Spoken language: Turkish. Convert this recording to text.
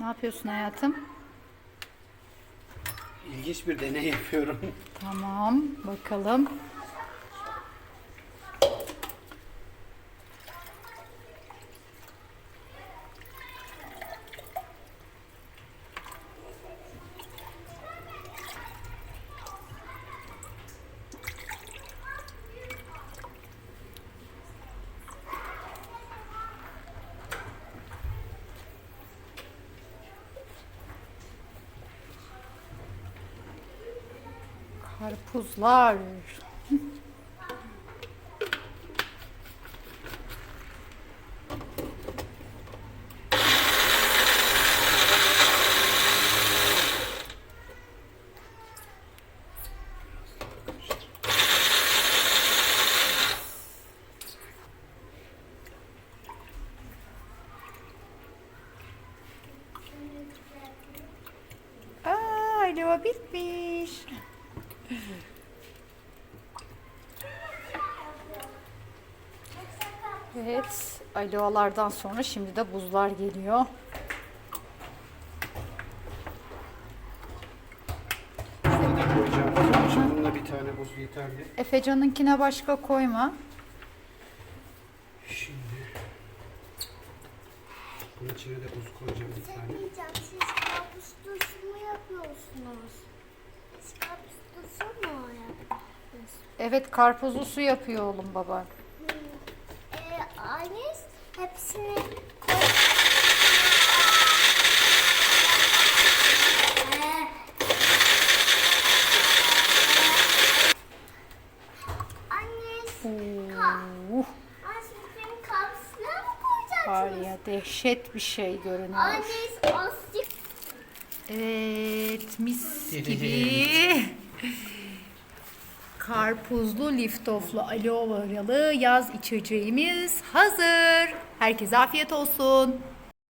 Ne yapıyorsun hayatım? İlginç bir deney yapıyorum. Tamam, bakalım. Karpuzlar. Aa, bitmiş. Evet, aloalardan sonra şimdi de buzlar geliyor. Bununla bir tane buz yeterli. Efecan'ınkine başka koyma. Şimdi bunun içine de buz koyacağım bir tane. Siz turşu mu yapıyorsunuz? Siz karpuz turşu mu yapıyorsunuz? Evet, karpuzlu su yapıyor oğlum baba. Ee, anne hepsini koy. Ee, Uh, karpuzları mı var koyacaksınız? ya dehşet bir şey görünüyor. Anne, azıcık Evet, mis gibi. Karpuzlu, liftoflu, aloe veralı yaz içeceğimiz hazır. Herkese afiyet olsun.